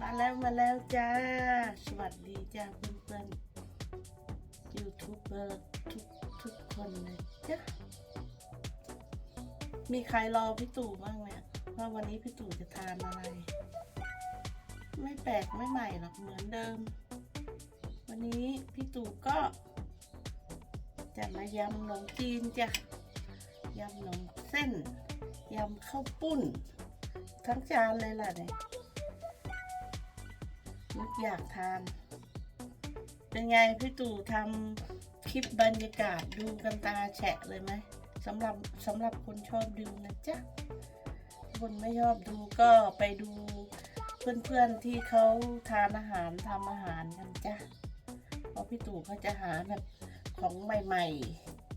มาแล้วมาแล้วจ้า สวัสดีจ้าเพื่อนๆยูทูบเบอร์ทุกทุกคนเลยจ้ามีใครรอพี่ตู่บ้างเนี่ยว่าวันนี้พี่ตู่จะทานอะไร ไม่แปลกไม่ใหม่หรอกเหมือนเดิม วันนี้พี่ตู่ก็จะมายำขนมจีนจ้ะยำขนมเส้นยำข้าวปุ้น ทั้งจานเลยล่ะเนี่ย นึกอยากทาน เป็นไงพี่ตู่ทำคลิปบรรยากาศดูกันตาแฉะเลยไหมสำหรับสำหรับคนชอบดูนะจ๊ะ คนไม่ชอบดูก็ไปดูเพื่อนๆที่เขาทานอาหารทำอาหารกันจ้ะ เพราะพี่ตู่เขาจะหาแบบของใหม่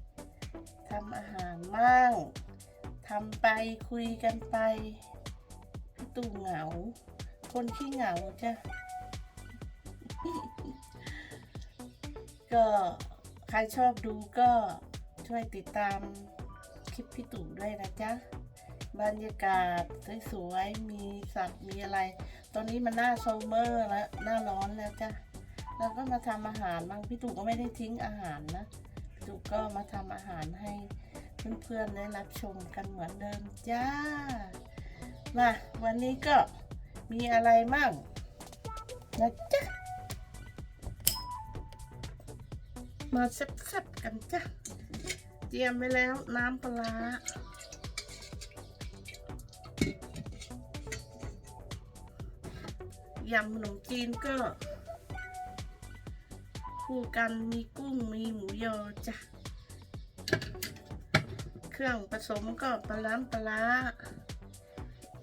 ๆทำอาหารบ้างทำไปคุยกันไป พี่ตู่เหงา คนขี้เหงาจ้ะ ก็ใครชอบดูก็ช่วยติดตามคลิปพี่ตู่ด้วยนะจ๊ะบรรยากาศสวยๆมีสัตว์มีอะไร ตอนนี้มันหน้าโซเมอร์แล้วหน้าร้อนแล้วจ้ะแล้วก็มาทำอาหารบางพี่ตู่ก็ไม่ได้ทิ้งอาหารนะพี่ตู่ก็มาทำอาหารให้เพื่อนๆได้รับชมกันเหมือนเดิมจ้ามาวันนี้ก็มีอะไรมั่งนะจ๊ะ มาแซ่บๆกันจ้ะ เตรียมไว้แล้วน้ำปลาร้ายำขนมจีนก็ คู่กันมีกุ้งมีหมูยอจ้ะ เครื่องผสมก็ปลาล้ำปลาร้า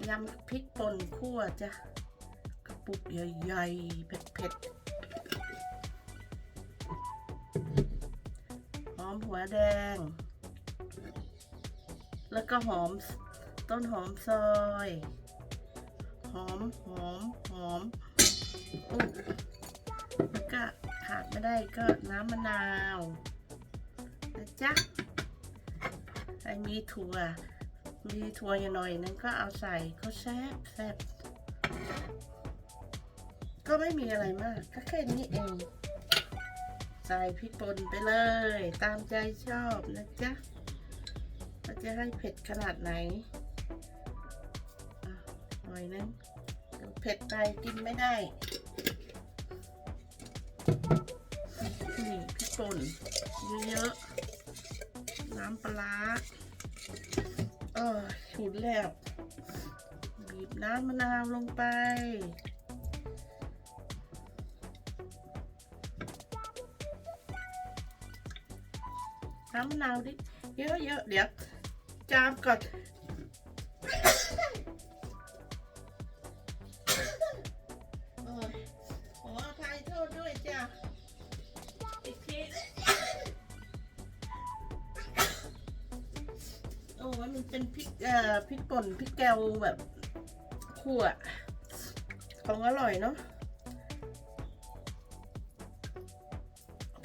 ยำพริกป่นคั่วจ้ะ กระปุกใหญ่ๆเผ็ดๆ มหัวแดง แล้วก็หอมต้นหอมซอย หอมหอมหอมอุแล้วก็ขาดไม่ได้ก็น้ำมะนาวนะจ๊ะไอ้มีถั่ว มีถั่วอย่างหน่อยนึงก็เอาใส่ก็แซ่บแซ่บก็ไม่มีอะไรมากก็แค่นี้เอง ใส่พริกป่นไปเลย ตามใจชอบนะจ๊ะเราจะให้เผ็ดขนาดไหนหน่อยนึงเผ็ดไปกินไม่ได้นี่พริกป่นเยอะๆน้ำปลาร้าเออฉุนแล้วบีบน้ำมะนาวลงไป น้ำมะนาวดิเยอะๆเดี๋ยวจามก่อนโอ้ยขออภัยโทษด้วยจ้ะอีกทีโอ้ยมันเป็นพริกเอ่อพริกป่นพริกแกวแบบขั่วของอร่อยเนาะ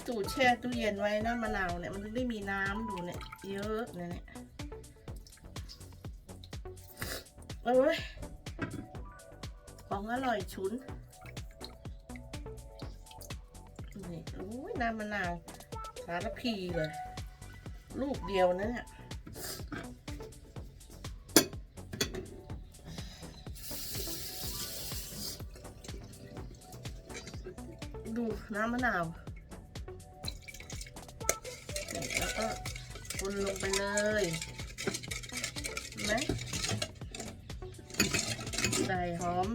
ตู่แช่ตู้เย็นไว้นะมะนาวเนี่ยมันถึงได้มีน้ำดูเนี่ยเยอะเนี่ยเนี่ยโอ้ยของอร่อยฉุนนี่โอ้ยน้ำมะนาวสารพีเลย ลูกเดียวนะเนี่ยดูน้ำมะนาว แล้วก็คนลงไปเลยไหมใส่หอม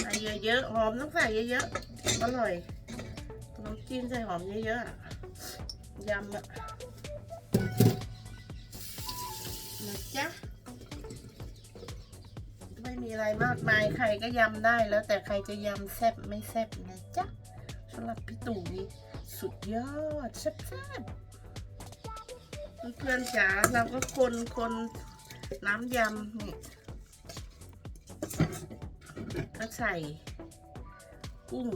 ใส่เยอะๆ หอมต้องใส่เยอะๆ อร่อยขนมจีนใส่หอมเยอะๆ ยำอะนะจ๊ะ ไม่มีอะไรมากมาย ใครก็ยำได้แล้วแต่ใครจะยำแซ่บไม่แซ่บนะจ๊ะสำหรับพี่ตู่นี่สุดยอดแซ่บๆ เพื่อนๆจ๋าเราก็คนคนน้ำยำนี่ก็ใส่กุ้ง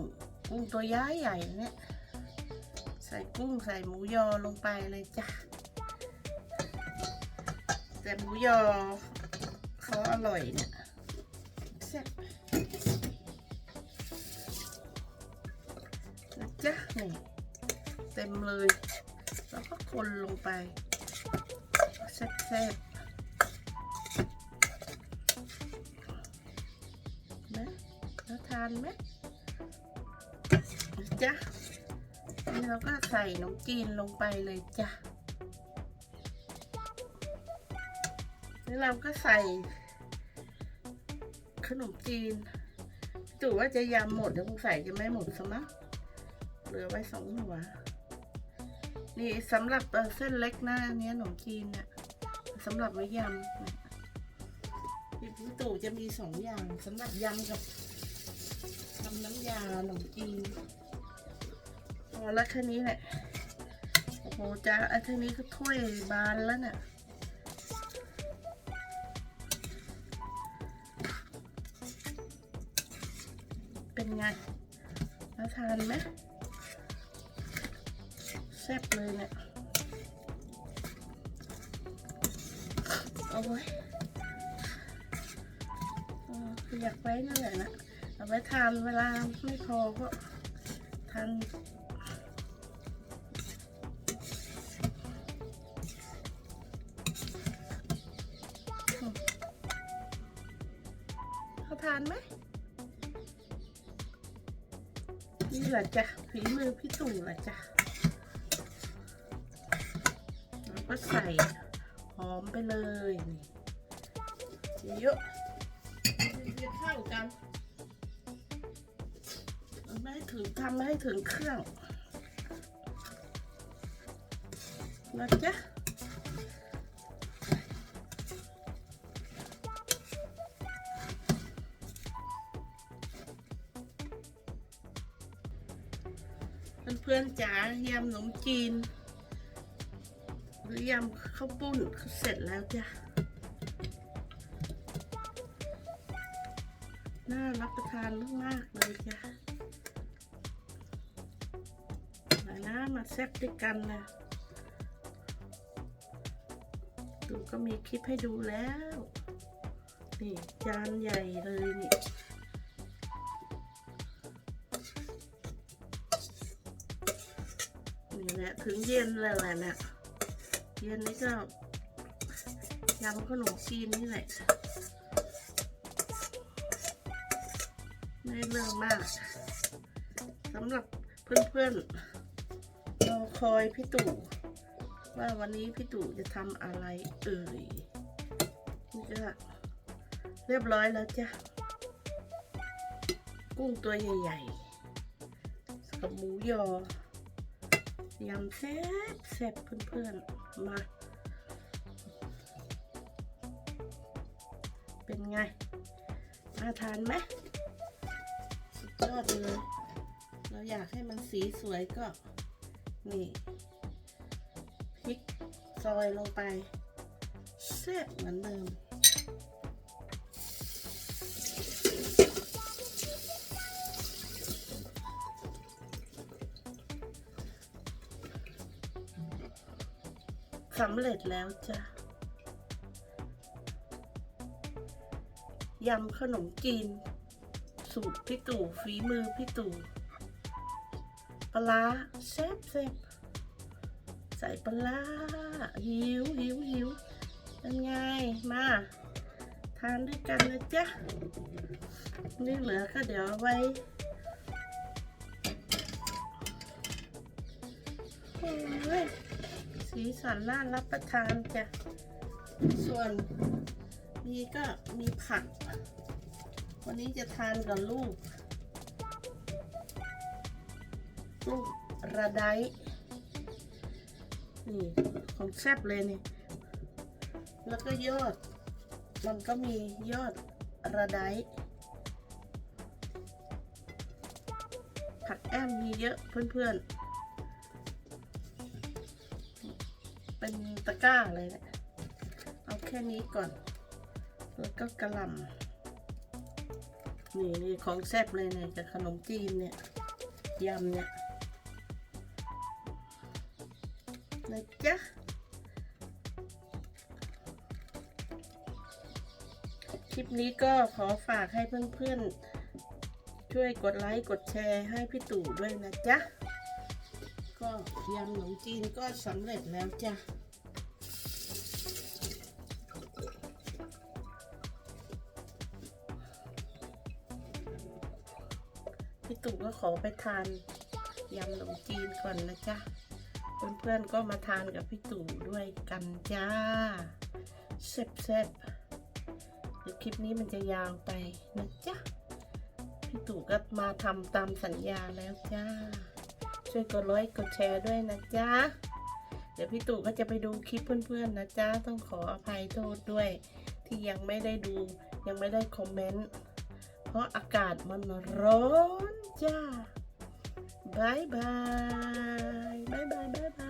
กุ้งตัวย้ายใหญ่เนี่ยใส่กุ้งใส่หมูยอลงไปเลยจ้ะแต่หมูยอเขาอร่อยเนี่ยแซ่บจ๊ะนี่เต็มเลย แล้วก็คนลงไป แซ่บๆนะน่าทานไหมจ๊ะนี่เราก็ใส่น้ำจีนลงไปเลยจ้ะนี่เราก็ใส่ขนมจีนตู่ว่าจะยำหมดแต่คงใส่จะไม่หมดสมั้งเหลือไว้สองหัวนี่สำหรับเส้นเล็กนะอันเนี้ยขนมจีนเนี่ย สำหรับไว้ยำพี่พี่ตู่จะมีสองอย่างสำหรับยำกับทำน้ำยาขนมจีนพอแล้วแค่นี้แหละโอ้โหจ้าอ้แค่นี้ก็ถ้วยบานแล้วเนี่ยเป็นไงน่าทานไหมแซ่บเลยเนี่ย เอาไว้อยากไว้นั่นแหละนะเอาไว้ทานเวลาไม่พอก็ทานเขาทานไหมนี่แหละจ้ะฝีมือพี่ตู่แหละจ้ะแล้วก็ใส่ อมไปเลยนี่เยอะจะเข้ากันไม่ให้ถึงทำไม่ให้ถึงเครื่องนะจ๊ะเพื่อนๆจ๋ายำขนมจีน ยำข้าวปุ้นเสร็จแล้วจ้ะ น่ารับประทานมากๆเลยจ้ะมานะมาแซ่บด้วยกันนะดูก็มีคลิปให้ดูแล้ว นี่จานใหญ่เลยนี่นี่แหละถึงเย็นแล้วแหละนะ เย็นนี้ก็ยำขนมจีนนี่แหละ ไม่เรื่องมากสำหรับเพื่อนๆรอคอยพี่ตู่ว่าวันนี้พี่ตู่จะทำอะไรเอ่ยนี่ก็เรียบร้อยแล้วจ้ะ กุ้งตัวใหญ่ๆกับหมูยอยำแซ่บแซ่บเพื่อนๆ มา เป็นไงน่าทานไหมสุดยอดเลย เราอยากให้มันสีสวยก็ นี่พริกซอยลงไปแซ่บเหมือนเดิม สำเร็จแล้วจ้ะยำขนมจีน สูตรพี่ตู่ฝีมือพี่ตู่ปลาแซ่บแซ่บใส่ปลาหิวหิวหิวเป็นไงมา ทานด้วยกันนะจ๊ะนี่เหลือก็เดี๋ยวไว้โอ้ย สีสันน่ารับประทานจ้ะ ส่วนมีก็มีผัก วันนี้จะทานกับลูก ลูกระไดนี่ของแซ่บเลยนี่ แล้วก็ยอด มันก็มียอดระไดผักแอมมีเยอะเพื่อนๆ เป็นตะกร้าเลยเนะี่ยเอาแค่นี้ก่อน แล้วก็กระหล่ำนี่นี่ของแซ่บเลยเนี่ยกับขนมจีนเนี่ยยำเนี่ยนะจ๊ะคลิปนี้ก็ขอฝากให้เพื่อนๆ ช่วยกดไลค์ กดแชร์ให้พี่ตู่ด้วยนะจ๊ะ ก็ยำขนมจีนก็สำเร็จแล้วจ้ะพี่ตู่ก็ขอไปทานยำขนมจีนก่อนนะจ๊ะเพื่อนๆก็มาทานกับพี่ตู่ด้วยกันจ้าเซ็บๆเดี๋ยวคลิปนี้มันจะยาวไปนะจ๊ะพี่ตู่ก็มาทำตามสัญญาแล้วจ้า ช่วยกดไลค์กดแชร์ด้วยนะจ๊ะ เดี๋ยวพี่ตู่ก็จะไปดูคลิปเพื่อนๆนะจ๊ะ ต้องขออภัยโทษด้วย ที่ยังไม่ได้ดูยังไม่ได้คอมเมนต์ เพราะอากาศมันร้อนจ้าบายบายบายบายบายบาย